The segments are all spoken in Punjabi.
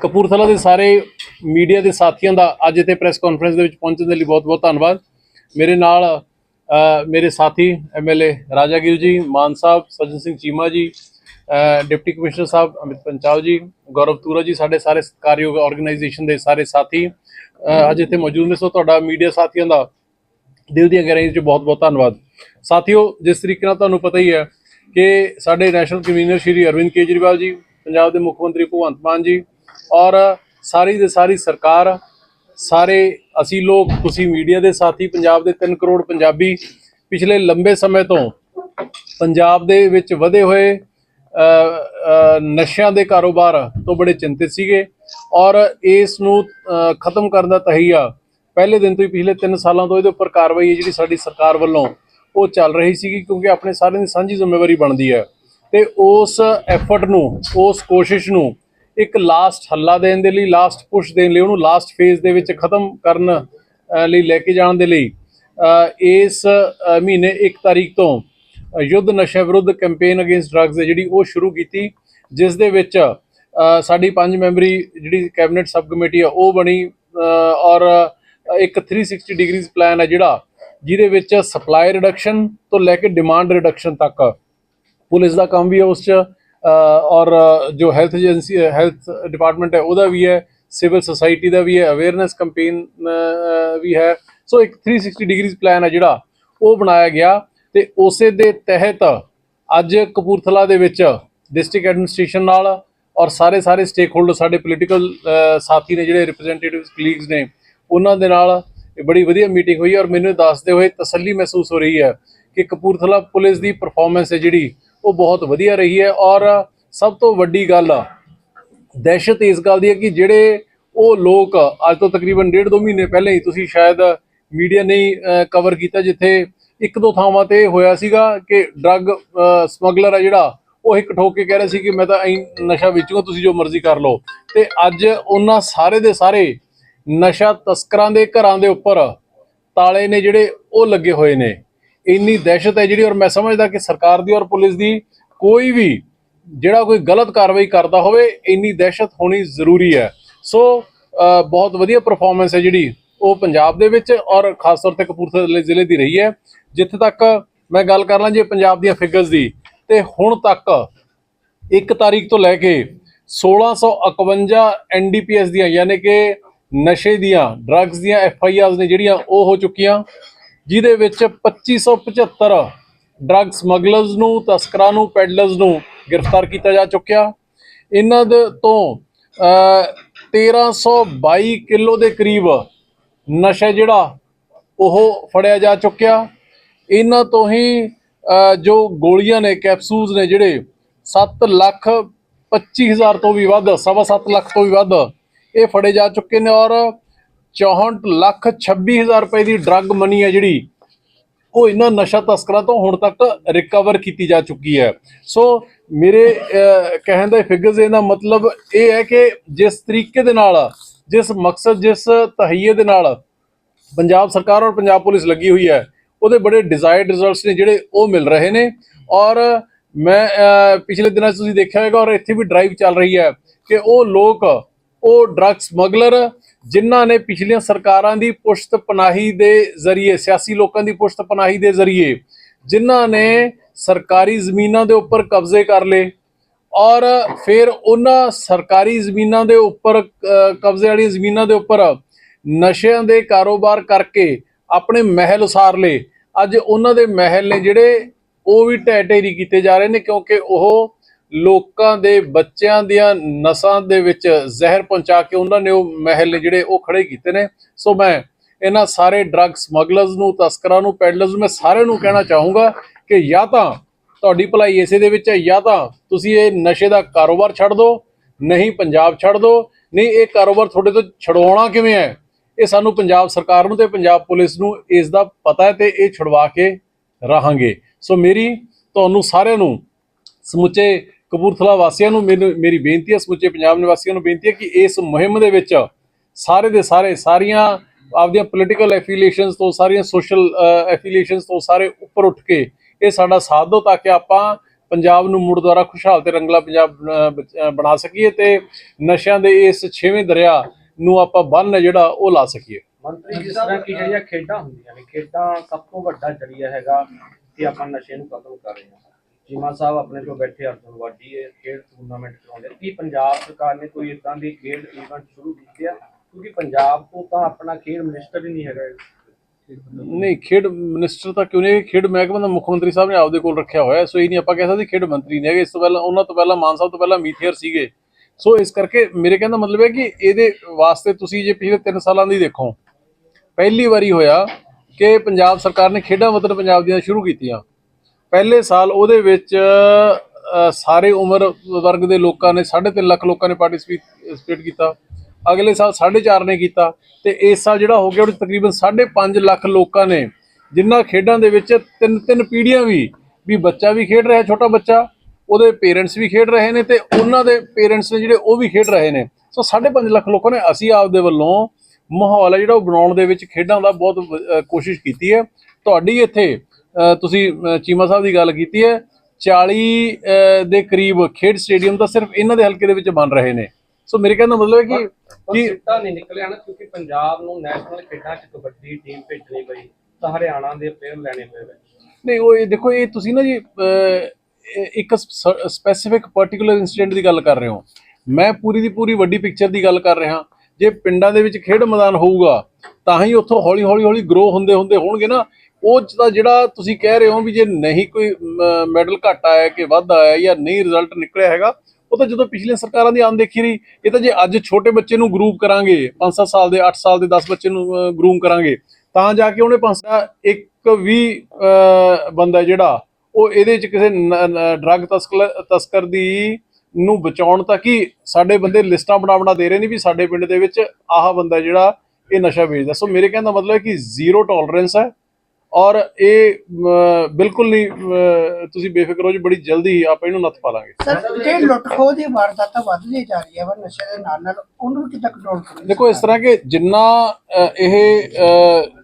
ਕਪੂਰਥਲਾ ਦੇ ਸਾਰੇ ਮੀਡੀਆ ਦੇ ਸਾਥੀਆਂ ਦਾ ਅੱਜ ਇੱਥੇ ਪ੍ਰੈਸ ਕਾਨਫਰੰਸ ਦੇ ਵਿੱਚ ਪਹੁੰਚਣ ਦੇ ਲਈ ਬਹੁਤ-ਬਹੁਤ ਧੰਨਵਾਦ। ਮੇਰੇ ਨਾਲ ਮੇਰੇ ਸਾਥੀ ਐਮਐਲਏ ਰਾਜਾਗੀਰ ਜੀ, ਮਾਨ ਸਾਹਿਬ, ਸੱਜਣ ਸਿੰਘ ਚੀਮਾ ਜੀ ਡਿਪਟੀ ਕਮਿਸ਼ਨਰ ਸਾਹਿਬ ਅਮਿਤ ਪੰਚਾਲ ਜੀ, ਗੌਰਵ ਤੂਰਾ ਜੀ, ਸਾਡੇ ਸਾਰੇ ਸਤਿਕਾਰਯੋਗ ਆਰਗੇਨਾਈਜੇਸ਼ਨ ਦੇ ਸਾਰੇ ਸਾਥੀ ਅੱਜ ਇੱਥੇ ਮੌਜੂਦ ਨੇ। ਸੋ ਤੁਹਾਡਾ ਮੀਡੀਆ ਸਾਥੀਆਂ ਦਾ ਦਿਲ ਦੀਆਂ ਗਹਿਰਾਈਆਂ 'ਚ ਬਹੁਤ-ਬਹੁਤ ਧੰਨਵਾਦ। ਸਾਥੀਓ, ਜਿਸ ਤਰੀਕੇ ਨਾਲ ਤੁਹਾਨੂੰ ਪਤਾ ਹੀ ਹੈ ਕਿ ਸਾਡੇ ਨੈਸ਼ਨਲ ਕਨਵੀਨਰ ਸ਼੍ਰੀ ਅਰਵਿੰਦ ਕੇਜਰੀਵਾਲ ਜੀ, ਪੰਜਾਬ ਦੇ ਮੁੱਖ ਮੰਤਰੀ ਭਗਵੰਤ ਮਾਨ ਜੀ ਔਰ ਸਾਰੀ ਦੇ ਸਾਰੀ ਸਰਕਾਰ, ਸਾਰੇ ਅਸੀਂ ਲੋਕ, ਤੁਸੀਂ ਮੀਡੀਆ ਦੇ ਸਾਥੀ, ਪੰਜਾਬ ਦੇ 3 ਕਰੋੜ ਪੰਜਾਬੀ ਪਿਛਲੇ ਲੰਬੇ ਸਮੇਂ ਤੋਂ ਪੰਜਾਬ ਦੇ ਵਿੱਚ ਵਧੇ ਹੋਏ ਨਸ਼ਿਆਂ ਦੇ ਕਾਰੋਬਾਰ ਤੋਂ ਬੜੇ ਚਿੰਤਿਤ ਸੀਗੇ ਔਰ ਇਸ ਨੂੰ ਖਤਮ ਕਰਨ ਦਾ ਤਹੀਆ ਪਹਿਲੇ ਦਿਨ ਤੋਂ ਹੀ ਪਿਛਲੇ 3 ਸਾਲਾਂ ਤੋਂ ਇਹਦੇ ਉੱਪਰ ਕਾਰਵਾਈ ਹੈ ਜਿਹੜੀ ਸਾਡੀ ਸਰਕਾਰ ਵੱਲੋਂ ਉਹ ਚੱਲ ਰਹੀ ਸੀਗੀ ਕਿਉਂਕਿ ਆਪਣੇ ਸਾਰਿਆਂ ਦੀ ਸਾਂਝੀ ਜ਼ਿੰਮੇਵਾਰੀ ਬਣਦੀ ਹੈ। ਤੇ ਉਸ ਐਫਰਟ ਨੂੰ, ਉਸ ਕੋਸ਼ਿਸ਼ ਨੂੰ ਇੱਕ ਲਾਸਟ ਹੱਲਾ ਦੇਣ ਦੇ ਲਈ ਲਾਸਟ ਪੁਸ਼ ਦੇਣ ਲਈ, ਉਹਨੂੰ ਲਾਸਟ ਫੇਜ਼ ਦੇ ਵਿੱਚ ਖਤਮ ਕਰਨ ਲਈ ਲੈ ਕੇ ਜਾਣ ਦੇ ਲਈ ਇਸ ਮਹੀਨੇ 1 ਤਾਰੀਖ ਤੋਂ ਯੁੱਧ ਨਸ਼ਾ ਵਿਰੁੱਧ ਕੈਂਪੇਨ ਅਗੇਂਸਟ ਡਰੱਗਸ ਹੈ ਜਿਹੜੀ ਉਹ ਸ਼ੁਰੂ ਕੀਤੀ, ਜਿਸ ਦੇ ਵਿੱਚ ਸਾਡੀ ਪੰਜ ਮੈਂਬਰੀ ਜਿਹੜੀ ਕੈਬਨਿਟ ਸਬ ਕਮੇਟੀ ਆ, ਉਹ ਬਣੀ ਔਰ ਇੱਕ 360 ਡਿਗਰੀਜ਼ ਪਲਾਨ ਹੈ ਜਿਹੜਾ, ਜਿਹਦੇ ਵਿੱਚ ਸਪਲਾਈ ਰਿਡਕਸ਼ਨ ਤੋਂ ਲੈ ਕੇ ਡਿਮਾਂਡ ਰਿਡਕਸ਼ਨ ਤੱਕ, ਪੁਲਿਸ ਦਾ ਕੰਮ ਵੀ ਹੈ ਉਸ ਚ ਔਰ ਜੋ ਹੈਲਥ ਏਜੰਸੀ ਹੈਲਥ ਡਿਪਾਰਟਮੈਂਟ ਹੈ, ਉਹਦਾ ਵੀ ਹੈ ਸਿਵਲ ਸੁਸਾਇਟੀ ਦਾ ਵੀ ਹੈ ਅਵੇਅਰਨੈਸ ਕੈਂਪੇਨ ਵੀ ਹੈ। ਸੋ ਇੱਕ 360 ਡਿਗਰੀਜ਼ ਪਲਾਨ ਹੈ ਜਿਹੜਾ, ਉਹ ਬਣਾਇਆ ਗਿਆ ਤੇ ਉਸੇ ਦੇ ਤਹਿਤ ਅੱਜ ਕਪੂਰਥਲਾ ਦੇ ਵਿੱਚ ਡਿਸਟ੍ਰਿਕਟ ਐਡਮਿਨਿਸਟ੍ਰੇਸ਼ਨ ਨਾਲ ਔਰ ਸਾਰੇ ਸਾਰੇ ਸਟੇਕ ਹੋਲਡਰ ਸਾਡੇ ਪੋਲੀਟੀਕਲ ਸਾਥੀ ਨੇ ਜਿਹੜੇ ਰਿਪਰੈਜ਼ੈਂਟੇਟਿਵਸ ਕਲੀਗਸ ਨੇ, ਉਹਨਾਂ ਦੇ ਨਾਲ ਬੜੀ ਵਧੀਆ ਮੀਟਿੰਗ ਹੋਈ ਔਰ ਮੈਨੂੰ ਇਹ ਦੱਸਦੇ ਹੋਏ ਤਸੱਲੀ ਮਹਿਸੂਸ ਹੋ ਰਹੀ ਹੈ ਕਿ ਕਪੂਰਥਲਾ ਪੁਲਿਸ ਦੀ ਪਰਫਾਰਮੈਂਸ ਹੈ ਜਿਹੜੀ ਉਹ ਬਹੁਤ ਵਧੀਆ ਰਹੀ ਹੈ ਔਰ ਸਭ ਤੋਂ ਵੱਡੀ ਗੱਲ ਦਹਿਸ਼ਤ ਇਸ ਗੱਲ ਦੀ ਹੈ ਕਿ ਜਿਹੜੇ ਉਹ ਲੋਕ ਅੱਜ ਤੋਂ ਤਕਰੀਬਨ ਡੇਢ ਦੋ ਮਹੀਨੇ ਪਹਿਲਾਂ ਹੀ ਤੁਸੀਂ ਸ਼ਾਇਦ ਮੀਡੀਆ ਨਹੀਂ ਕਵਰ ਕੀਤਾ ਜਿੱਥੇ ਇੱਕ ਦੋ ਥਾਵਾਂ ਤੇ ਹੋਇਆ ਸੀਗਾ ਕਿ ਡਰੱਗ ਸਮਗਲਰ ਆ ਜਿਹੜਾ, ਉਹ ਇੱਕ ਠੋਕ ਕੇ ਕਹਿ ਰਿਹਾ ਸੀ ਕਿ ਮੈਂ ਤਾਂ ਐਂ ਨਸ਼ਾ ਵੇਚੂਗਾ, ਤੁਸੀਂ ਜੋ ਮਰਜ਼ੀ ਕਰ ਲਓ। ਤੇ ਅੱਜ ਉਹਨਾਂ ਸਾਰੇ ਦੇ ਸਾਰੇ ਨਸ਼ਾ ਤਸਕਰਾਂ ਦੇ ਘਰਾਂ ਦੇ ਉੱਪਰ ਤਾਲੇ ਨੇ ਜਿਹੜੇ ਉਹ ਲੱਗੇ ਹੋਏ ਨੇ। ਇੰਨੀ ਦਹਿਸ਼ਤ ਹੈ ਜਿਹੜੀ ਔਰ ਮੈਂ ਸਮਝਦਾ ਕਿ ਸਰਕਾਰ ਦੀ ਔਰ ਪੁਲਿਸ ਦੀ ਕੋਈ ਵੀ ਜਿਹੜਾ ਕੋਈ ਗਲਤ ਕਾਰਵਾਈ ਕਰਦਾ ਹੋਵੇ, ਇੰਨੀ ਦਹਿਸ਼ਤ ਹੋਣੀ ਜ਼ਰੂਰੀ ਹੈ। ਸੋ ਬਹੁਤ ਵਧੀਆ ਪਰਫਾਰਮੈਂਸ ਹੈ ਜਿਹੜੀ ਉਹ ਪੰਜਾਬ ਦੇ ਵਿੱਚ ਔਰ ਖਾਸ ਤੌਰ ਤੇ ਕਪੂਰਥਲੇ ਜ਼ਿਲ੍ਹੇ ਦੀ ਰਹੀ ਹੈ। ਜਿੱਥੇ ਤੱਕ ਮੈਂ ਗੱਲ ਕਰ ਲਾਂ ਜੇ ਪੰਜਾਬ ਦੀਆਂ ਫਿਗਰਸ ਦੀ, ਤੇ ਹੁਣ ਤੱਕ 1 ਤਾਰੀਖ ਤੋਂ ਲੈ ਕੇ 1651 ਐਨਡੀਪੀਐਸ ਦੀਆਂ, ਯਾਨੀ ਕਿ ਨਸ਼ੇ ਦੀਆਂ ਡਰੱਗਸ ਦੀਆਂ ਐਫ ਆਈ ਆਰਸ ਨੇ ਜਿਹੜੀਆਂ ਉਹ ਹੋ ਚੁੱਕੀਆਂ। ਜਿਹਦੇ ਵਿੱਚ 2575 ਡਰੱਗ ਸਮਗਲਰਸ ਨੂੰ ਤਸਕਰਾਂ ਨੂੰ ਪੈਡਲਰਸ ਨੂੰ ਗ੍ਰਿਫਤਾਰ ਕੀਤਾ ਜਾ ਚੁੱਕਿਆ। ਇਹਨਾਂ ਦੇ ਤੋਂ ਅ, 1322 ਕਿਲੋ ਦੇ ਕਰੀਬ ਨਸ਼ਾ ਜਿਹੜਾ ਉਹ ਫੜਿਆ ਜਾ ਚੁੱਕਿਆ। ਇਹਨਾਂ ਤੋਂ ਹੀ ਜੋ ਗੋਲੀਆਂ ਨੇ ਕੈਪਸੂਲਸ ਨੇ ਜਿਹੜੇ 7 ਲੱਖ 25000 ਤੋਂ ਵੀ ਵੱਧ ਸਵਾ ਸੱਤ ਲੱਖ ਤੋਂ ਵੀ ਵੱਧ ਇਹ ਫੜੇ ਜਾ ਚੁੱਕੇ ਨੇ ਔਰ 64 ਲੱਖ 26000 ਰੁਪਏ ਦੀ ਡਰੱਗ ਮਨੀ ਹੈ ਜਿਹੜੀ ਉਹ ਇਹਨਾਂ ਨਸ਼ਾ ਤਸਕਰਾਂ ਤੋਂ ਹੁਣ ਤੱਕ ਰਿਕਵਰ ਕੀਤੀ ਜਾ ਚੁੱਕੀ ਹੈ। ਸੋ ਮੇਰੇ ਅਹ, ਕਹਿਣ ਦਾ ਫਿਗਰਸ ਇਹਦਾ ਮਤਲਬ ਇਹ ਹੈ ਕਿ ਜਿਸ ਤਰੀਕੇ ਦੇ ਨਾਲ ਜਿਸ ਮਕਸਦ ਜਿਸ ਤਹਈਏ ਦੇ ਨਾਲ ਪੰਜਾਬ ਸਰਕਾਰ ਔਰ ਪੰਜਾਬ ਪੁਲਿਸ ਲੱਗੀ ਹੋਈ ਹੈ ਉਹਦੇ ਬੜੇ ਡਿਜ਼ਾਇਰਡ ਰਿਜ਼ਲਟਸ ਨੇ ਜਿਹੜੇ ਉਹ ਮਿਲ ਰਹੇ ਨੇ। ਔਰ ਮੈਂ ਪਿਛਲੇ ਦਿਨਾਂ 'ਚ ਤੁਸੀਂ ਦੇਖਿਆ ਹੋਵੇਗਾ ਔਰ ਇੱਥੇ ਵੀ ਡਰਾਈਵ ਚੱਲ ਰਹੀ ਹੈ ਕਿ ਉਹ ਲੋਕ ਉਹ ਡਰੱਗ ਸਮਗਲਰ ਜਿਨ੍ਹਾਂ ਨੇ ਪਿਛਲੀਆਂ ਸਰਕਾਰਾਂ ਦੀ ਪੁਸ਼ਤ ਪਨਾਹੀ ਦੇ ਜ਼ਰੀਏ, ਸਿਆਸੀ ਲੋਕਾਂ ਦੀ ਪੁਸ਼ਤ ਪਨਾਹੀ ਦੇ ਜ਼ਰੀਏ, ਜਿਨ੍ਹਾਂ ਨੇ ਸਰਕਾਰੀ ਜ਼ਮੀਨਾਂ ਦੇ ਉੱਪਰ ਕਬਜ਼ੇ ਕਰ ਲਏ ਔਰ ਫਿਰ ਉਹਨਾਂ ਸਰਕਾਰੀ ਜ਼ਮੀਨਾਂ ਦੇ ਉੱਪਰ ਕਬਜ਼ੇ ਵਾਲੀ ਜ਼ਮੀਨਾਂ ਦੇ ਉੱਪਰ ਨਸ਼ਿਆਂ ਦੇ ਕਾਰੋਬਾਰ ਕਰਕੇ ਆਪਣੇ ਮਹਿਲ ਉਸਾਰ ਲਏ। ਅੱਜ ਉਹਨਾਂ ਦੇ ਮਹਿਲ ਨੇ ਜਿਹੜੇ ਉਹ ਵੀ ਢਹਿ ਢੇਰੀ ਕੀਤੇ ਜਾ ਰਹੇ ਨੇ ਕਿਉਂਕਿ ਉਹ ਲੋਕਾਂ ਦੇ ਬੱਚਿਆਂ ਦੀਆਂ ਨਸਾਂ ਦੇ ਵਿੱਚ ਜ਼ਹਿਰ ਪਹੁੰਚਾ ਕੇ ਉਹਨਾਂ ਨੇ ਉਹ ਮਹਿਲ ਨੇ ਜਿਹੜੇ ਉਹ ਖੜੇ ਕੀਤੇ ਨੇ। ਸੋ ਮੈਂ ਇਹਨਾਂ ਸਾਰੇ ਡਰੱਗ ਸਮਗਲਰਸ ਨੂੰ, ਤਸਕਰਾਂ ਨੂੰ, ਪੈਡਲਰਸ ਨੂੰ, ਮੈਂ ਸਾਰਿਆਂ ਨੂੰ ਕਹਿਣਾ ਚਾਹੂੰਗਾ ਕਿ ਜਾਂ ਤਾਂ ਤੁਹਾਡੀ ਭਲਾਈ ਇਸੇ ਦੇ ਵਿੱਚ ਹੈ, ਜਾਂ ਤਾਂ ਤੁਸੀਂ ਇਹ ਨਸ਼ੇ ਦਾ ਕਾਰੋਬਾਰ ਛੱਡ ਦਿਓ, ਨਹੀਂ ਪੰਜਾਬ ਛੱਡ ਦਿਓ, ਨਹੀਂ ਇਹ ਕਾਰੋਬਾਰ ਤੁਹਾਡੇ ਤੋਂ ਛਡਵਾਉਣਾ ਕਿਵੇਂ ਹੈ? ਇਹ ਸਾਨੂੰ ਪੰਜਾਬ ਸਰਕਾਰ ਨੂੰ ਤੇ ਪੰਜਾਬ ਪੁਲਿਸ ਨੂੰ ਇਸ ਦਾ ਪਤਾ ਹੈ ਤੇ ਇਹ ਛੁਡਵਾ ਕੇ ਰਹਾਂਗੇ। ਸੋ ਮੇਰੀ ਤੁਹਾਨੂੰ ਸਾਰਿਆਂ ਨੂੰ ਸਮੁੱਚੇ ਕਪੂਰਥਲਾ ਵਾਸੀਆਂ ਨੂੰ ਮੇਰੀ ਬੇਨਤੀ ਹੈ, ਸਮੁੱਚੇ ਪੰਜਾਬ ਨਿਵਾਸੀਆਂ ਨੂੰ ਬੇਨਤੀ ਹੈ ਕਿ ਇਸ ਮੁਹਿੰਮ ਦੇ ਵਿੱਚ ਸਾਰੇ ਦੇ ਸਾਰੇ, ਸਾਰੀਆਂ ਆਪਦੀਆਂ ਪੋਲੀਟੀਕਲ ਐਫੀਲੀਏਸ਼ਨਸ ਤੋਂ, ਸਾਰੀਆਂ ਸੋਸ਼ਲ ਐਫੀਲੀਏਸ਼ਨਸ ਤੋਂ ਸਾਰੇ ਉੱਪਰ ਉੱਠ ਕੇ ਇਹ ਸਾਡਾ ਸਾਥ ਦਿਓ ਤਾਂ ਕਿ ਆਪਾਂ ਪੰਜਾਬ ਨੂੰ ਮੁੜ ਦੁਆਰਾ ਖੁਸ਼ਹਾਲ ਤੇ ਰੰਗਲਾ ਪੰਜਾਬ ਬਣਾ ਸਕੀਏ ਤੇ ਨਸ਼ਿਆਂ ਦੇ ਇਸ ਛੇਵੇਂ ਦਰਿਆ ਨੂੰ ਆਪਾਂ ਬੰਨ ਜਿਹੜਾ ਉਹ ਲਾ ਸਕੀਏ। ਮੰਤਰੀ, ਜਿਸ ਤਰ੍ਹਾਂ ਕਿ ਜਿਹੜੀਆਂ ਖੇਡਾਂ ਹੁੰਦੀਆਂ ਨੇ, ਖੇਡਾਂ ਸਭ ਤੋਂ ਵੱਡਾ ਜਰੀਆ ਹੈਗਾ ਕਿ ਆਪਾਂ ਨਸ਼ੇ ਨੂੰ ਖਤਮ ਕਰ ਰਹੇ ਹਾਂ। ਚੀਮਾ ਸਾਹਿਬ ਆਪਣੇ ਤੋਂ ਬੈਠੇ ਅਰਜੁਨ ਵਾਡੀ ਇਹ ਖੇਡ ਟੂਰਨਾਮੈਂਟ ਕਰਾਉਂਦੇ ਕੀ ਪੰਜਾਬ ਸਰਕਾਰ ਨੇ ਕੋਈ ਇਦਾਂ ਦੀ ਖੇਡ ਇਵੈਂਟ ਸ਼ੁਰੂ ਕੀਤੀ ਆ? ਕਿਉਂਕਿ ਪੰਜਾਬ ਤੋਂ ਤਾਂ ਆਪਣਾ ਖੇਡ ਮਿਨਿਸਟਰ ਹੀ ਨਹੀਂ ਹੈਗਾ ਨਹੀਂ, ਖੇਡ ਮਿਨਿਸਟਰ ਤਾਂ ਕਿਉਂ ਨਹੀਂ ਖੇਡ ਮਹਿਕਮਾ ਦਾ ਮੁੱਖ ਮੰਤਰੀ ਸਾਹਿਬ ਨੇ ਆਪਦੇ ਕੋਲ ਰੱਖਿਆ ਹੋਇਆ, ਸੋ ਇਹ ਨਹੀਂ ਆਪਾਂ ਕਹਿ ਸਕਦੇ ਖੇਡ ਮੰਤਰੀ ਨੇ ਹੈਗੇ। ਇਸ ਤੋਂ ਪਹਿਲਾਂ, ਉਹਨਾਂ ਤੋਂ ਪਹਿਲਾਂ, ਮਾਨ ਸਾਹਿਬ ਤੋਂ ਪਹਿਲਾਂ ਮੀਥੇਅਰ ਸੀਗੇ। ਸੋ ਇਸ ਕਰਕੇ ਮੇਰੇ ਕਹਿੰਦਾ ਮਤਲਬ ਹੈ ਕਿ ਇਹਦੇ ਵਾਸਤੇ ਤੁਸੀਂ ਜੇ ਪਿਛਲੇ 3 ਸਾਲਾਂ ਦੀ ਦੇਖੋ, ਪਹਿਲੀ ਵਾਰੀ ਹੋਇਆ ਕਿ ਪੰਜਾਬ ਸਰਕਾਰ ਨੇ ਖੇਡਾਂ ਵਤਨ ਪੰਜਾਬ ਦੀਆਂ ਸ਼ੁਰੂ ਕੀਤੀਆਂ। ਪਹਿਲੇ ਸਾਲ ਉਹਦੇ ਵਿੱਚ ਸਾਰੇ ਉਮਰ ਵਰਗ ਦੇ ਲੋਕਾਂ ਨੇ 3.5 ਲੱਖ ਲੋਕਾਂ ਨੇ ਪਾਰਟਿਸਿਪੇਟ ਕੀਤਾ। ਅਗਲੇ ਸਾਲ 4.5 ਨੇ ਕੀਤਾ। ਤੇ ਇਸ ਸਾਲ ਜਿਹੜਾ ਹੋ ਗਿਆ ਉਹ 'ਚ ਤਕਰੀਬਨ 5.5 ਲੱਖ ਲੋਕਾਂ ਨੇ ਜਿਨ੍ਹਾਂ ਖੇਡਾਂ ਦੇ ਵਿੱਚ ਤਿੰਨ ਤਿੰਨ ਪੀੜ੍ਹੀਆਂ ਵੀ ਵੀ ਬੱਚਾ ਵੀ ਖੇਡ ਰਿਹਾ, ਛੋਟਾ ਬੱਚਾ, ਉਹਦੇ ਪੇਰੈਂਟਸ ਵੀ ਖੇਡ ਰਹੇ ਨੇ ਤੇ ਉਹਨਾਂ ਦੇ ਪੇਰੈਂਟਸ ਨੇ ਜਿਹੜੇ, ਉਹ ਵੀ ਖੇਡ ਰਹੇ ਨੇ। ਸੋ 5.5 ਲੱਖ ਲੋਕਾਂ ਨੇ ਅਸੀਂ ਆਪਦੇ ਵੱਲੋਂ ਮਾਹੌਲ ਹੈ ਜਿਹੜਾ ਉਹ ਬਣਾਉਣ ਦੇ ਵਿੱਚ ਖੇਡਾਂ ਦਾ ਬਹੁਤ ਕੋਸ਼ਿਸ਼ ਕੀਤੀ ਹੈ। ਤੁਹਾਡੀ ਇੱਥੇ ਤੁਸੀਂ ਚੀਮਾ ਸਾਹਿਬ ਦੀ ਗੱਲ ਕੀਤੀ ਹੈ 40 ਅ, ਦੇ ਕਰੀਬ ਖੇਡ ਸਟੇਡੀਅਮ ਤਾਂ ਸਿਰਫ ਇਹਨਾਂ ਦੇ ਹਲਕੇ ਦੇ ਵਿੱਚ ਬਣ ਰਹੇ ਨੇ। ਸੋ ਮੇਰੇ ਕਹਿਣ ਦਾ ਮਤਲਬ ਹੈ ਕਿ ਕਿ ਸਿੱਟਾ ਨਹੀਂ ਨਿਕਲਿਆ ਨਾ ਕਿਉਂਕਿ ਪੰਜਾਬ ਨੂੰ ਨੈਸ਼ਨਲ ਖੇਡਾਂ 'ਚ ਕਬੱਡੀ ਟੀਮ ਭੇਜਣੀ ਪਈ ਤਾਂ ਹਰਿਆਣਾ ਦੇ ਪਲੇਅਰ ਲੈਣੇ ਪਏ ਨਹੀਂ ਉਹ ਇਹ ਦੇਖੋ ਇਹ ਤੁਸੀਂ ਨਾ ਜੀ ਇੱਕ ਸਪੈਸੀਫਿਕ ਪਾਰਟਿਕੂਲਰ ਇਨਸੀਡੈਂਟ ਦੀ ਗੱਲ ਕਰ ਰਹੇ ਹੋ। ਮੈਂ ਪੂਰੀ ਦੀ ਪੂਰੀ ਵੱਡੀ ਪਿਕਚਰ ਦੀ ਗੱਲ ਕਰ ਰਿਹਾ। ਜੇ ਪਿੰਡਾਂ ਦੇ ਵਿੱਚ ਖੇਡ ਮੈਦਾਨ ਹੋਊਗਾ ਤਾਂ ਹੀ ਉੱਥੋਂ ਹੌਲੀ ਹੌਲੀ ਹੌਲੀ ਗਰੋ ਹੁੰਦੇ ਹੁੰਦੇ ਹੋਣਗੇ ਨਾ। ਉਹ 'ਚ ਤਾਂ ਜਿਹੜਾ ਤੁਸੀਂ ਕਹਿ ਰਹੇ ਹੋ ਵੀ ਜੇ ਨਹੀਂ ਕੋਈ ਮੈਡਲ ਘੱਟ ਆਇਆ ਕਿ ਵੱਧ ਆਇਆ ਜਾਂ ਨਹੀਂ ਰਿਜ਼ਲਟ ਨਿਕਲਿਆ ਹੈਗਾ, ਉਹ ਤਾਂ ਜਦੋਂ ਪਿਛਲੀਆਂ ਸਰਕਾਰਾਂ ਦੀ ਅਣਦੇਖੀ ਰਹੀ, ਇਹ ਤਾਂ ਜੇ ਅੱਜ ਛੋਟੇ ਬੱਚੇ ਨੂੰ ਗਰੂਪ ਕਰਾਂਗੇ 5-7 ਸਾਲ ਦੇ 8 ਸਾਲ ਦੇ 10 ਬੱਚੇ ਨੂੰ ਗਰੂਮ ਕਰਾਂਗੇ, ਤਾਂ ਜਾ ਕੇ ਉਹਨੇ ਪੰਜ ਇੱਕ ਵੀ ਬੰਦਾ ਜਿਹੜਾ, ਉਹ ਇਹਦੇ ਚ ਕਿਸੇ ਡਰੱਗ ਤਸਕਰ ਤਸਕਰ ਦੀ ਨੂੰ ਬਚਾਉਣ ਤੱਕ ਹੀ ਸਾਡੇ ਬੰਦੇ ਲਿਸਟਾਂ ਬਣਾ ਬਣਾ ਦੇ ਰਹੇ ਨੇ ਵੀ ਸਾਡੇ ਪਿੰਡ ਦੇ ਵਿੱਚ ਆਹ ਬੰਦਾ ਜਿਹੜਾ ਇਹ ਨਸ਼ਾ ਵੇਚਦਾ। ਸੋ ਮੇਰੇ ਕਹਿਣ ਦਾ ਮਤਲਬ ਹੈ ਕਿ ਜ਼ੀਰੋ ਟੋਲਰੈਂਸ ਹੈ। ਔਰ ਇਹ ਬਿਲਕੁਲ ਨਹੀਂ ਤੁਸੀਂ ਬੇਫਿਕਰ ਹੋ ਜੀ ਬੜੀ ਜਲਦੀ ਹੀ ਆਪਾਂ ਇਹਨੂੰ ਨੱਥ ਪਾ ਲਾਂਗੇ। ਸਰ ਜੇ ਲੁੱਟ ਖੋਹ ਦੀ ਵਾਰਦਾਤਾਂ ਵੱਧਦੀ ਜਾ ਰਹੀ ਹੈ ਵਾ ਨਸ਼ੇ ਦੇ ਨਾਲ ਨਾਲ ਉਹਨੂੰ ਵੀ ਕਿੱਦਾਂ ਕੰਟਰੋਲ ਦੇਖੋ ਇਸ ਤਰ੍ਹਾਂ ਕਿ ਜਿੰਨਾ ਅ, ਇਹ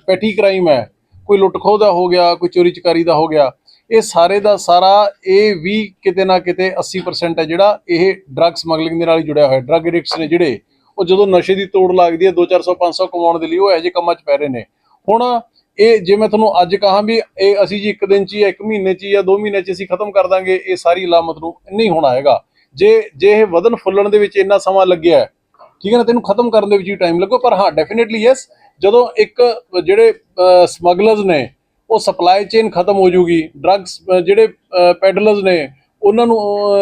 ਪੈਟੀ ਕ੍ਰਾਈਮ ਹੈ ਕੋਈ ਲੁੱਟ ਖੋਹ ਦਾ ਹੋ ਗਿਆ ਕੋਈ ਚੋਰੀ ਚਕਾਰੀ ਦਾ ਹੋ ਗਿਆ ਇਹ ਸਾਰੇ ਦਾ ਸਾਰਾ ਇਹ ਵੀ ਕਿਤੇ ਨਾ ਕਿਤੇ 80% ਹੈ ਜਿਹੜਾ ਇਹ ਡਰੱਗ ਸਮਗਲਿੰਗ ਦੇ ਨਾਲ ਹੀ ਜੁੜਿਆ ਹੋਇਆ ਡਰੱਗ ਐਡਿਕਟਸ ਨੇ ਜਿਹੜੇ ਉਹ ਜਦੋਂ ਨਸ਼ੇ ਦੀ ਤੋੜ ਲੱਗਦੀ ਹੈ 2 400 500 ਕਮਾਉਣ ਦੇ ਲਈ ਉਹ ਇਹੋ ਜਿਹੇ ਕੰਮਾਂ 'ਚ ਪੈ ਰਹੇ ਨੇ। ਹੁਣ ਇਹ ਜੇ ਮੈਂ ਤੁਹਾਨੂੰ ਅੱਜ ਕਹਾਂ ਵੀ ਇਹ ਅਸੀਂ ਜੀ ਇੱਕ ਦਿਨ 'ਚ ਜਾਂ ਇੱਕ ਮਹੀਨੇ 'ਚ ਜਾਂ ਦੋ ਮਹੀਨੇ 'ਚ ਅਸੀਂ ਖਤਮ ਕਰ ਦਾਂਗੇ, ਇਹ ਸਾਰੀ ਲਾਮਤ ਨੂੰ ਨਹੀਂ ਹੋਣਾ ਹੈਗਾ। ਜੇ ਜੇ ਇਹ ਵਧਨ ਫੁੱਲਣ ਦੇ ਵਿੱਚ ਇੰਨਾ ਸਮਾਂ ਲੱਗਿਆ ਠੀਕ ਹੈ ਨਾ ਤੈਨੂੰ ਖਤਮ ਕਰਨ ਦੇ ਵਿੱਚ ਵੀ ਟਾਈਮ ਲੱਗੋ, ਪਰ ਹਾਂ ਡੈਫੀਨਿਟਲੀ ਯੈਸ ਜਦੋਂ ਇੱਕ, ਜਿਹੜੇ ਸਮਗਲਰਸ ਨੇ, ਉਹ ਸਪਲਾਈ ਚੇਨ ਖਤਮ ਹੋ ਜੂਗੀ ਡਰੱਗਸ ਜਿਹੜੇ ਪੈਡਲਰਸ ਨੇ, ਉਹਨਾਂ ਨੂੰ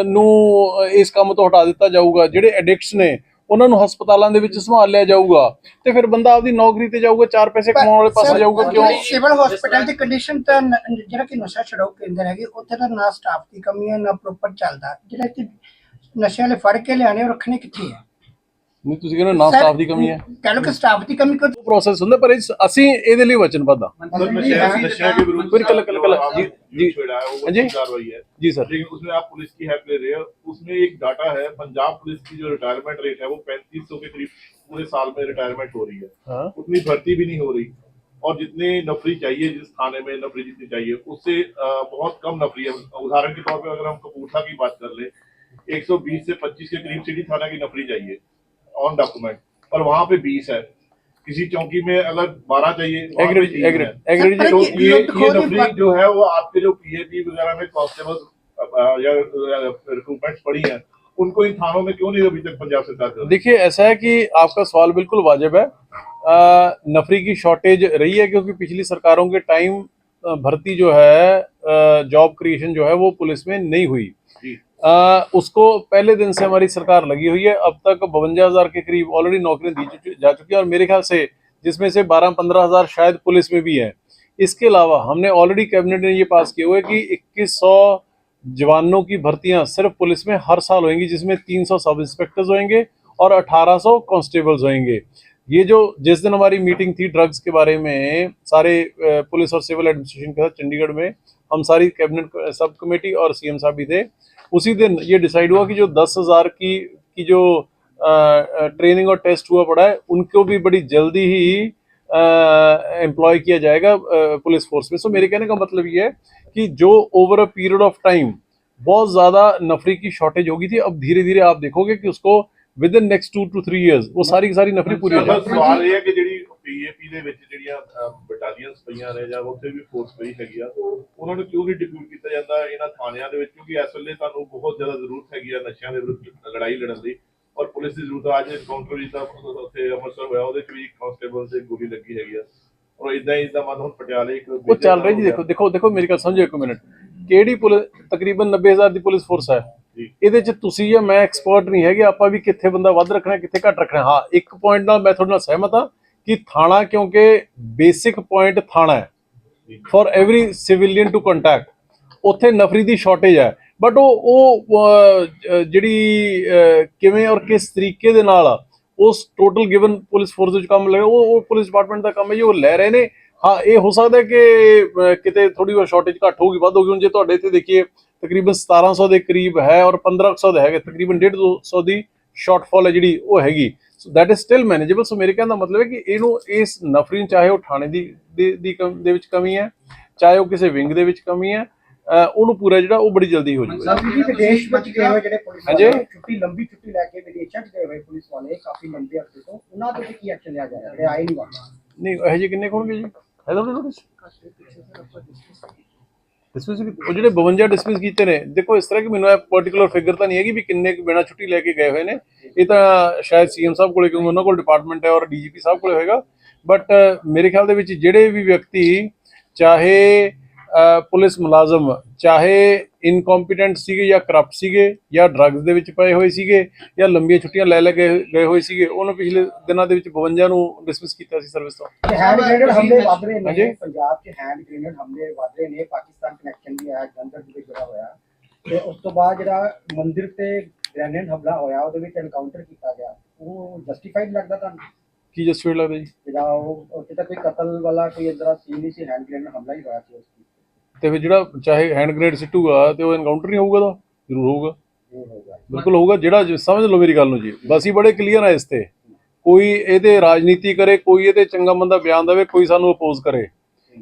ਨੂੰ ਇਸ ਕੰਮ ਤੋਂ ਹਟਾ ਦਿੱਤਾ ਜਾਊਗਾ, ਜਿਹੜੇ ਐਡਿਕਟਸ ਨੇ ਉਹਨਾਂ ਨੂੰ ਹਸਪਤਾਲਾਂ ਦੇ ਵਿੱਚ ਸੰਭਾਲ ਲਿਆ ਜਾਊਗਾ ਤੇ ਫਿਰ ਬੰਦਾ ਆਪਦੀ ਨੌਕਰੀ ਤੇ ਜਾਊਗਾ ਚਾਰ ਪੈਸੇ ਕਮਾਉਣ ਵਾਲੇ ਪਾਸੇ ਜਾਊਗਾ ਕਿਉਂ? ਸਿਵਲ ਹਸਪੀਟਲ ਦੀ ਕੰਡੀਸ਼ਨ ਤਾਂ ਜਿਹੜਾ ਕਿ ਨਸ਼ਾ ਛਡਾਊ ਕੇਂਦਰ ਹੈਗੇ ਉੱਥੇ ਤਾਂ ਨਾ ਸਟਾਫ ਦੀ ਕਮੀ ਹੈ ਨਾ ਪ੍ਰੋਪਰ ਚੱਲਦਾ। ਜਿਹੜਾ ਕਿ ਨਸ਼ੇ ਵਾਲੇ ਫੜ ਕੇ ਲਿਆਣੇ ਉਹ ਰੱਖਣੇ ਕਿੱਥੇ ਹੈ ਨਹੀਂ ਤੁਸੀਂ ਕਹਿੰਦੇ ਨਾ ਸਟਾਫ ਦੀ ਕਮੀ ਹੈ ਕਹਿ ਲਓ ਕਿ ਸਟਾਫ ਦੀ ਕਮੀ ਕੋਈ ਪ੍ਰੋਸੈਸ ਹੁੰਦਾ ਪਰ ਇਸ- ਅਸੀਂ ਇਹਦੇ ਲਈ ਵਚਨਬੱਧ ਹਾਂ सर नशा नशा के विरुद्ध फिर कल- कल- कल- आपने जी- जी। छेड़ा है वो हाँ जी। अच्छी कार्रवाई है ਜੀ ਸਰ लेकिन उसमें आप पुलिस की हेल्प ले रहे हो उसमें एक डाटा है पंजाब पुलिस की जो रिटायरमेंट रेट है वो पैंतीस सौ के करीब पूरे साल में रिटायरमेंट हो रही है हाँ उतनी भर्ती भी नहीं हो रही और जितने नफरी चाहिए जिस थाने में नफरी जितनी चाहिए उससे अ, बहुत कम नफरी है उदाहरण के तौर पे अगर हम कपूरथला की बात कर ले 120 से 25 के करीब सिटी थाना की नफरी चाहिए ऑन डॉक्यूमेंट और वहाँ पे 20 है। किसी चौकी में अगर 12 चाहिए तो ये नफरी बात- जो है वो आपके जो पीएपी वगैरह में कांस्टेबल या रिक्रूटमेंट्स पड़ी हैं उनको इन थानों में क्यों नहीं अभी तक पंजाब सरकार? देखिए ऐसा है कि आपका सवाल बिल्कुल वाजिब है। अ, नफरी की शॉर्टेज रही है क्योंकि पिछली सरकारों के टाइम भर्ती जो है जॉब क्रिएशन जो है वो पुलिस में नहीं हुई। अ, उसको पहले दिन से हमारी सरकार लगी हुई है। अब तक बवंजा हज़ार के करीब ऑलरेडी नौकरियाँ दी चुकी- जा चुकी है और मेरे ख्याल से जिसमें से बारह पंद्रह हज़ार शायद पुलिस में भी है। इसके अलावा हमने ऑलरेडी कैबिनेट ने ये पास किया हुआ है कि इक्कीस जवानों की भर्तियाँ सिर्फ़ पुलिस में हर साल होंगी जिसमें 300 सब इंस्पेक्टर्स होंगे और 1800 कांस्टेबल्स होंगे। ये जो जिस दिन हमारी मीटिंग थी ड्रग्स के बारे में सारे पुलिस और सिविल एडमिनिस्ट्रेशन के साथ चंडीगढ़ में हम सारी कैबिनेट सब कमेटी और सीएम साहब भी थे। उसी दिन ये डिसाइड हुआ कि जो दस हज़ार की की जो ट्रेनिंग और टेस्ट हुआ पड़ा है उनको भी बड़ी जल्दी ही एम्प्लॉय किया जाएगा पुलिस फोर्स में। सो मेरे कहने का मतलब ये है कि जो over a period of time बहुत ज़्यादा नफरी की शॉर्टेज होगी थी अब धीरे धीरे आप देखोगे कि उसको within next two two three years वो सारी की सारी नफरी पूरी हो ਸਰ जाएगी। ਪੀਏਪੀ ਦੇ ਵਿੱਚ ਜਿਹੜੀਆਂ ਬਟਾਲੀਅਨਸ ਪਈਆਂ ਨੇ ਜਾਂ ਉੱਥੇ ਵੀ ਫੋਰਸ ਪਈ ਹੈਗੀ ਆ ਉਹਨਾਂ ਨੂੰ ਕਿਉਂ ਨਹੀਂ ਡਿਪਿਊਟ ਕੀਤਾ ਜਾਂਦਾ ਇਹਨਾਂ ਥਾਣਿਆਂ ਦੇ ਵਿੱਚ? ਕਿਉਂਕਿ ਇਸ ਵੇਲੇ ਤੁਹਾਨੂੰ ਬਹੁਤ ਜ਼ਿਆਦਾ ਜ਼ਰੂਰਤ ਹੈਗੀ ਆ ਨਸ਼ਿਆਂ ਦੇ ਵਿਰੁੱਧ ਲੜਾਈ ਲੜਨ ਦੀ ਔਰ ਪੁਲਿਸ ਦੀ ਜ਼ਰੂਰਤ ਅੱਜ ਕਾਊਂਟਰ ਵੀ ਤਾਂ ਉੱਥੇ ਅਮਰਸਰ ਹੋਇਆ ਉਹਦੇ ਵਿੱਚ ਵੀ ਕਾਂਸਟੇਬਲ ਤੇ ਗੋਲੀ ਲੱਗੀ ਹੈਗੀ ਆ। ਔਰ ਇਦਾਂ ਹੀ ਤਾਂ ਮਨ ਪਟਿਆਲੇ ਇੱਕ ਉਹ ਚੱਲ ਰਹੀ ਜੀ ਦੇਖੋ ਦੇਖੋ ਦੇਖੋ ਮੇਰੀ ਗੱਲ ਸਮਝੋ ਇੱਕ ਮਿੰਟ। ਕਿਹੜੀ ਪੁਲਿਸ ਤਕਰੀਬਨ 90000 ਦੀ ਪੁਲਿਸ ਫੋਰਸ ਹੈ। ਇਹਦੇ ਚ ਤੁਸੀਂ ਜਾਂ ਮੈਂ ਐਕਸਪਰਟ ਨਹੀਂ ਹੈਗੇ ਆਪਾਂ ਵੀ ਕਿੱਥੇ ਬੰਦਾ ਵੱਧ ਰੱਖਣਾ ਕਿੱਥੇ ਘੱਟ ਰੱਖਣਾ। ਹਾਂ ਇੱਕ ਪੁਆਇੰਟ ਨਾਲ ਮੈਂ ਤੁਹਾਡੇ ਨਾਲ ਸਹਿਮਤ ਹਾਂ। ਕਿ ਥਾਣਾ ਕਿਉਂਕਿ ਬੇਸਿਕ ਪੁਆਇੰਟ ਥਾਣਾ ਹੈ for every civilian to contact ਉੱਥੇ ਨਫਰੀ ਦੀ ਸ਼ਾਰਟੇਜ ਹੈ ਬਟ ਉਹ ਉਹ ਜਿਹੜੀ ਕਿਵੇਂ ਔਰ ਕਿਸ ਤਰੀਕੇ ਦੇ ਨਾਲ ਉਸ ਟੋਟਲ ਗਿਵਨ ਪੁਲਿਸ ਫੋਰਸ ਵਿੱਚ ਕੰਮ ਲੈ ਉਹ ਉਹ ਪੁਲਿਸ ਡਿਪਾਰਟਮੈਂਟ ਦਾ ਕੰਮ ਹੈ ਜੀ ਉਹ ਲੈ ਰਹੇ ਨੇ ਹਾਂ ਇਹ ਹੋ ਸਕਦਾ ਕਿ ਕਿਤੇ ਥੋੜੀ ਬਹੁਤ ਸ਼ਾਰਟੇਜ ਘੱਟ ਹੋਊਗੀ ਵੱਧ ਹੋਊਗੀ ਹੁਣ ਜੇ ਤੁਹਾਡੇ ਇੱਥੇ ਦੇਖੀਏ ਤਕਰੀਬਨ 1700 ਦੇ ਕਰੀਬ ਹੈ ਔਰ 1500 ਦੇ ਹੈਗੇ ਤਕਰੀਬਨ 150 ਦੀ ਸ਼ਾਰਟਫਾਲ ਹੈ ਜਿਹੜੀ ਉਹ ਹੈਗੀ so that is still manageable so ਮੇਰੇ ਕਹਿਣ ਦਾ ਮਤਲਬ ਹੈ ਕਿ ਇਹਨੂੰ ਇਸ ਨਫਰੀ ਚਾਹੇ ਉਹ ਥਾਣੇ ਦੀ ਦੀ- ਦੀ ਵਿੱਚ ਕਮੀ ਹੈ ਚਾਹੇ ਉਹ ਕਿਸੇ ਵਿੰਗ ਦੇ ਵਿੱਚ ਕਮੀ ਹੈ ਉਹਨੂੰ ਪੂਰਾ ਜਿਹੜਾ ਉਹ ਬੜੀ ਜਲਦੀ ਹੋ ਜਾਊਗਾ ਸਭ ਜੀ ਵਿਦੇਸ਼ ਵਿੱਚ ਗਏ ਹੋਏ ਜਿਹੜੇ ਪੁਲਿਸ। ਵਾਲੇ ਛੁੱਟੀ ਲੰਬੀ ਛੁੱਟੀ ਲੈ ਕੇ ਵਿਦੇਸ਼ਾਂ 'ਚ ਗਏ ਹੋਏ ਪੁਲਿਸ ਵਾਲੇ ਕਾਫੀ ਲੰਬੇ ਅਰਸੇ ਤੋਂ ਉਹਨਾਂ ਤੇ ਕੀ ਐਕਸ਼ਨ ਲਿਆ ਜਾ ਰਿਹਾ ਜਿਹੜੇ ਆਏ ਨਹੀਂ ਵਾਪਸ ਨਹੀਂ ਇਹੋ ਜਿਹੇ ਕਿੰਨੇ ਹੋਣਗੇ ਜੀ ਹੈ ਤੁਹਾਡੇ ਨੋਟਿਸ ਡਿਸਮਿਸ ਉਹ ਜਿਹੜੇ 52 ਡਿਸਮਿਸ ਕੀਤੇ ਨੇ, ਦੇਖੋ ਇਸ ਤਰ੍ਹਾਂ ਕਿ ਮੈਨੂੰ ਇਹ ਪਾਰਟਿਕੂਲਰ ਫਿਗਰ ਤਾਂ ਨਹੀਂ ਹੈਗੀ ਵੀ ਕਿੰਨੇ ਕੁ ਬਿਨਾਂ ਛੁੱਟੀ ਲੈ ਕੇ ਗਏ ਹੋਏ ਨੇ। ਇਹ ਤਾਂ ਸ਼ਾਇਦ ਸੀਐਮ ਸਾਹਿਬ ਕੋਲੇ, ਕਿਉਂਕਿ ਉਹਨਾਂ ਕੋਲ ਡਿਪਾਰਟਮੈਂਟ ਹੈ ਔਰ ਡੀਜੀਪੀ ਸਾਹਿਬ ਕੋਲੇ ਹੋਏਗਾ। ਬਟ ਮੇਰੇ ਖਿਆਲ ਦੇ ਵਿੱਚ ਜਿਹੜੇ ਵੀ ਵਿਅਕਤੀ, ਚਾਹੇ ਪੁਲਿਸ ਮੁਲਾਜ਼ਮ, ਚਾਹੇ ਇਨਕੰਪੀਟੈਂਟ ਸੀਗੇ ਜਾਂ ਕਰਪਟ ਸੀਗੇ ਜਾਂ ਡਰੱਗਸ ਦੇ ਵਿੱਚ ਪਏ ਹੋਏ ਸੀਗੇ ਜਾਂ ਲੰਬੀਆਂ ਛੁੱਟੀਆਂ ਲੈ ਲੈ ਕੇ ਗਏ ਹੋਏ ਸੀਗੇ ਉਹਨੂੰ ਪਿਛਲੇ ਦਿਨਾਂ ਦੇ ਵਿੱਚ 52 ਨੂੰ ਡਿਸਮਿਸ ਕੀਤਾ ਸੀ ਸਰਵਿਸ ਤੋਂ। ਹੈਂਡ ਗ੍ਰੇਨੇਡ ਹਮਲੇ ਵੱਧ ਰਹੇ। ਨੇ ਪੰਜਾਬ 'ਚ ਹੈਂਡ ਗ੍ਰੇਨੇਡ ਹਮਲੇ ਵੱਧ ਰਹੇ ਨੇ ਪਾਕਿਸਤਾਨ ਕਨੈਕਸ਼ਨ ਵੀ ਆਇਆ ਜੰਦਰ ਦੇ ਵਿੱਚ ਜੁੜਾ ਹੋਇਆ। ਤੇ ਉਸ ਤੋਂ ਬਾਅਦ ਜਿਹੜਾ ਮੰਦਿਰ ਤੇ ਗ੍ਰੈਨੇਡ ਹਮਲਾ ਹੋਇਆ ਉਹਦੇ ਵਿੱਚ ਐਨਕਾਊਂਟਰ ਕੀਤਾ ਗਿਆ। ਉਹ ਜਸਟੀਫਾਈਡ ਲੱਗਦਾ ਤੁਹਾਨੂੰ? ਕੀ ਜਸਟਿਫਾਈਡ ਲੱਗਦਾ ਜੀ? ਜਿਹੜਾ ਉਹ ਉਹ ਕਿਤੇ ਕੋਈ ਕਤਲ ਵਾਲਾ ਕੋਈ ਇਦਾਂ ਸੀਨ ਨਹੀਂ ਸੀ ਹੈਂਡ ਗ੍ਰੇਨੇਡ ਹਮਲਾ ਹੀ ਹੋਇਆ ਸੀ ਉਸ ਦੀ ਤੇ ਫਿਰ ਜਿਹੜਾ ਚਾਹੇ ਹੈਂਡ ਗ੍ਰੇਡ ਸਿੱਟੂਗਾ ਤੇ ਉਹ ਐਨਕਾਊਂਟਰ ਨਹੀਂ ਹੋਊਗਾ ਦਾ ਜ਼ਰੂਰ ਹੋਊਗਾ। ਬਿਲਕੁਲ ਹੋਊਗਾ, ਜਿਹੜਾ ਸਮਝ ਲਓ ਮੇਰੀ ਗੱਲ ਨੂੰ ਜੀ। ਬਸ ਹੀ ਬੜੇ ਕਲੀਅਰ ਆ ਇਸ ਤੇ। ਕੋਈ ਇਹਦੇ ਰਾਜਨੀਤੀ ਕਰੇ, ਕੋਈ ਇਹਦੇ ਚੰਗਾ ਮੰਦਾ ਬਿਆਨ ਦੇਵੇ, ਕੋਈ ਸਾਨੂੰ ਅਪੋਜ਼ ਕਰੇ।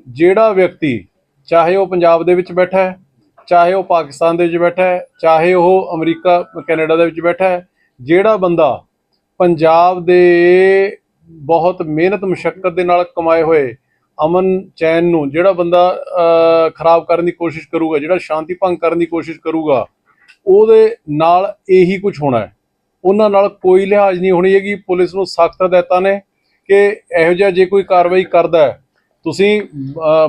ਜਿਹੜਾ ਵਿਅਕਤੀ ਚਾਹੇ ਉਹ ਪੰਜਾਬ ਦੇ ਵਿੱਚ ਬੈਠਾ ਹੈ, ਚਾਹੇ ਉਹ ਪਾਕਿਸਤਾਨ ਦੇ ਵਿੱਚ ਬੈਠਾ ਹੈ, ਚਾਹੇ ਉਹ ਅਮਰੀਕਾ, ਕੈਨੇਡਾ ਦੇ ਵਿੱਚ ਬੈਠਾ ਹੈ, ਜਿਹੜਾ ਬੰਦਾ ਪੰਜਾਬ ਦੇ ਬਹੁਤ ਮਿਹਨਤ ਮੁਸ਼ਕਲ ਦੇ ਨਾਲ ਕਮਾਏ ਹੋਏ ਅਮਨ ਚੈਨ ਨੂੰ, ਜਿਹੜਾ ਬੰਦਾ ਖਰਾਬ ਕਰਨ ਦੀ ਕੋਸ਼ਿਸ਼ ਕਰੂਗਾ, ਜਿਹੜਾ ਸ਼ਾਂਤੀ ਭੰਗ ਕਰਨ ਦੀ ਕੋਸ਼ਿਸ਼ ਕਰੂਗਾ, ਉਹਦੇ ਨਾਲ ਇਹੀ ਕੁਝ ਹੋਣਾ ਹੈ। ਉਹਨਾਂ ਨਾਲ ਕੋਈ ਲਿਹਾਜ਼ ਨਹੀਂ ਹੋਣੀ ਹੈਗੀ। ਪੁਲਿਸ ਨੂੰ ਸਖਤ ਹਦਾਇਤਾਂ ਨੇ ਕਿ ਇਹੋ ਜਿਹਾ ਜੇ ਕੋਈ ਕਾਰਵਾਈ ਕਰਦਾ ਹੈ, ਤੁਸੀਂ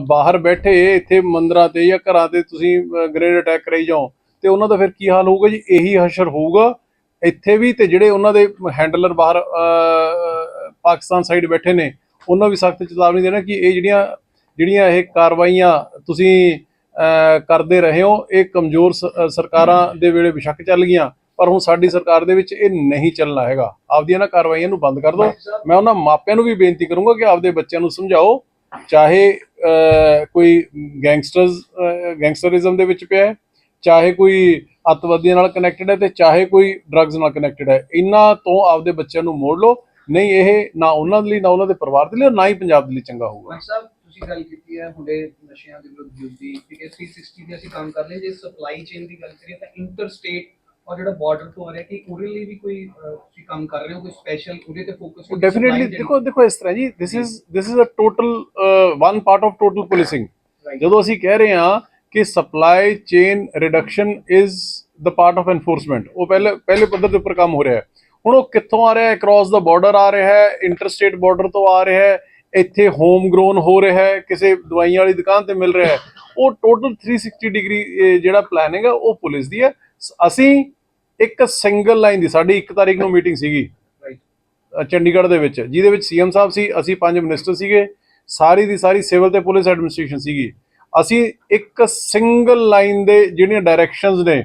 ਬਾਹਰ ਬੈਠੇ ਇੱਥੇ ਮੰਦਰਾਂ ਤੇ ਜਾਂ ਘਰਾਂ ਤੇ ਤੁਸੀਂ ਗ੍ਰੇਡ ਅਟੈਕ ਕਰਾਈ ਜਾਓ, ਤੇ ਉਹਨਾਂ ਦਾ ਫਿਰ ਕੀ ਹਾਲ ਹੋਊਗਾ ਜੀ? ਇਹੀ ਹਸ਼ਰ ਹੋਊਗਾ। ਇੱਥੇ ਵੀ ਤੇ ਜਿਹੜੇ ਉਹਨਾਂ ਦੇ ਹੈਂਡਲਰ ਬਾਹਰ ਪਾਕਿਸਤਾਨ ਸਾਈਡ ਬੈਠੇ ਨੇ ਉਹਨਾਂ ਵੀ ਸਖਤ ਚੇਤਾਵਨੀ ਦੇਣਾ ਕਿ ਇਹ ਜਿਹੜੀਆਂ ਜਿਹੜੀਆਂ ਇਹ ਕਾਰਵਾਈਆਂ ਤੁਸੀਂ ਕਰਦੇ ਰਹੇ ਹੋ, ਇਹ ਕਮਜ਼ੋਰ ਸਰਕਾਰਾਂ ਦੇ ਵੇਲੇ ਬਿਸ਼ੱਕ ਚੱਲ ਗਈਆਂ, ਪਰ ਹੁਣ ਸਾਡੀ ਸਰਕਾਰ ਦੇ ਵਿੱਚ ਇਹ ਨਹੀਂ ਚੱਲਣਾ ਹੈਗਾ। ਆਪਦੀਆਂ ਨਾ ਕਾਰਵਾਈਆਂ ਨੂੰ ਬੰਦ ਕਰ ਦਿਓ। ਮੈਂ ਉਹਨਾਂ ਮਾਪਿਆਂ ਨੂੰ ਵੀ ਬੇਨਤੀ ਕਰੂੰਗਾ ਕਿ ਆਪਦੇ ਬੱਚਿਆਂ ਨੂੰ ਸਮਝਾਓ, ਚਾਹੇ ਕੋਈ ਗੈਂਗਸਟਰਸ ਗੈਂਗਸਟਰਿਜ਼ਮ ਦੇ ਵਿੱਚ ਪਿਆ ਹੈ, ਚਾਹੇ ਕੋਈ ਅੱਤਵਾਦੀਆਂ ਨਾਲ ਕਨੈਕਟਡ ਹੈ ਤੇ ਚਾਹੇ ਕੋਈ ਡਰੱਗਸ ਨਾਲ ਕਨੈਕਟਡ ਹੈ। ਇਹਨਾਂ ਤੋਂ ਆਪਦੇ ਬੱਚਿਆਂ ਨੂੰ ਮੋੜ ਲਓ। ਨਹੀਂ ਇਹ ਨਾ ਉਹਨਾਂ ਦੇ ਲਈ ਨਾ ਉਹਨਾਂ ਦੇ ਪਰਿਵਾਰ ਦੇ ਲਈ ਔਰ ਨਾ ਹੀ ਪੰਜਾਬ ਦੇ ਲਈ ਚੰਗਾ ਹੋਊਗਾ। ਭਾਈ ਸਾਹਿਬ ਤੁਸੀਂ ਗੱਲ ਕੀਤੀ ਹੈ ਹੁਣੇ ਨਸ਼ਿਆਂ ਦੇ ਵਿਰੁੱਧ ਯੁੱਧ ਦੀ ਠੀਕ ਹੈ 360 ਦੇ ਅਸੀਂ ਕੰਮ ਕਰ ਰਹੇ ਜੇ ਸਪਲਾਈ ਚੇਨ ਦੀ ਗੱਲ ਕਰੀਏ ਤਾਂ ਇੰਟਰ ਸਟੇਟ ਔਰ ਜਿਹੜਾ ਬਾਰਡਰ ਤੋਂ ਆ ਰਿਹਾ ਕਿ ਉਹਦੇ ਲਈ ਵੀ ਕੋਈ ਅਹ, ਤੁਸੀਂ ਕੰਮ ਕਰ ਰਹੇ ਹੋ ਕੋਈ ਸਪੈਸ਼ਲ ਉਹਦੇ ਤੇ ਫੋਕਸ ਡੈਫੀਨਿਟਲੀ ਦੇਖੋ ਦੇਖੋ ਇਸ ਤਰ੍ਹਾਂ ਜੀ this is this is a total one part of total policing ਜਦੋਂ ਅਸੀਂ ਕਹਿ ਰਹੇ ਹਾਂ ਕਿ supply chain reduction is the part of enforcement ਉਹ ਪਹਿਲੇ ਪਹਿਲੇ ਪੱਧਰ ਦੇ ਉੱਪਰ ਕੰਮ ਹੋ ਰਿਹਾ ਹੈ। ਹੁਣ ਉਹ ਕਿੱਥੋਂ ਆ ਰਿਹਾ ਹੈ? ਕ੍ਰਾਸ ਦਾ ਬਾਰਡਰ ਆ ਰਿਹਾ ਹੈ ਇੰਟਰਸਟੇਟ ਬਾਰਡਰ ਤੋਂ ਆ ਰਿਹਾ ਹੈ ਇੱਥੇ ਹੋਮ ਗਰੋਨ ਹੋ ਰਿਹਾ ਹੈ ਕਿਸੇ ਦਵਾਈਆਂ ਵਾਲੀ ਦੁਕਾਨ ਤੇ ਮਿਲ ਰਿਹਾ ਹੈ। ਉਹ ਟੋਟਲ 360 ਡਿਗਰੀ ਜਿਹੜਾ ਪਲਾਨਿੰਗ ਹੈ ਉਹ ਪੁਲਿਸ ਦੀ ਹੈ। ਅਸੀਂ ਇੱਕ ਸਿੰਗਲ ਲਾਈਨ ਦੀ ਸਾਡੀ 1 ਤਾਰੀਖ ਨੂੰ ਮੀਟਿੰਗ ਸੀਗੀ। ਚੰਡੀਗੜ੍ਹ ਦੇ ਵਿੱਚ ਜਿਹਦੇ ਵਿੱਚ ਸੀਐਮ ਸਾਹਿਬ ਸੀ ਅਸੀਂ ਪੰਜ ਮਿਨਿਸਟਰ ਸੀਗੇ। ਸਾਰੀ ਦੀ ਸਾਰੀ ਸਿਵਲ ਤੇ ਪੁਲਿਸ ਐਡਮਿਨਿਸਟ੍ਰੇਸ਼ਨ ਸੀਗੀ। ਅਸੀਂ ਇੱਕ ਸਿੰਗਲ ਲਾਈਨ ਦੇ ਜਿਹੜੀਆਂ ਡਾਇਰੈਕਸ਼ਨਸ ਨੇ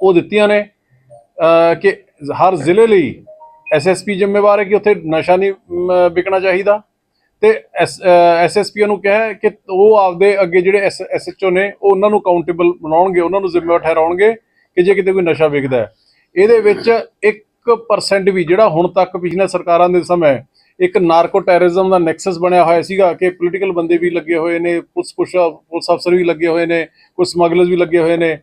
ਉਹ ਦਿੱਤੀਆਂ ਨੇ। ਕਿ ਹਰ ਜ਼ਿਲ੍ਹੇ ਲਈ ਐਸਐਸਪੀ ਜ਼ਿੰਮੇਵਾਰ ਹੈ ਕਿ ਉੱਥੇ ਨਸ਼ਾ ਨਹੀਂ ਵਿਕਣਾ ਚਾਹੀਦਾ। ਤੇ ਐਸਐਸਪੀ ਨੂੰ ਕਿਹਾ ਕਿ ਉਹ ਆਪਦੇ ਅੱਗੇ ਜਿਹੜੇ ਐਸਐਚਓ ਨੇ, ਉਹ ਉਹਨਾਂ ਨੂੰ ਕਾਊਂਟੇਬਲ ਬਣਾਉਣਗੇ, ਉਹਨਾਂ ਨੂੰ ਜ਼ਿੰਮੇਵਾਰ ਠਹਿਰਾਉਣਗੇ ਕਿ ਜੇ ਕਿਤੇ ਕੋਈ ਨਸ਼ਾ ਵਿਕਦਾ ਹੈ। ਇਹਦੇ ਵਿੱਚ 1% ਵੀ ਜਿਹੜਾ ਹੁਣ ਤੱਕ ਪਿਛਲੀਆਂ ਸਰਕਾਰਾਂ ਦੇ ਸਮੇਂ ਇੱਕ ਨਾਰਕੋ ਟੈਰਰਿਜ਼ਮ ਦਾ ਨੈਕਸਸ ਬਣਿਆ ਹੋਇਆ ਸੀਗਾ ਕਿ ਪੋਲੀਟੀਕਲ ਬੰਦੇ ਵੀ ਲੱਗੇ ਹੋਏ ਨੇ, ਪੁਲਿਸ ਪੁਲਿਸ ਪੁਲਿਸ ਅਫਸਰ ਵੀ ਲੱਗੇ ਹੋਏ ਨੇ ਕੁਝ ਸਮਗਲਰਸ ਵੀ ਲੱਗੇ ਹੋਏ ਨੇ।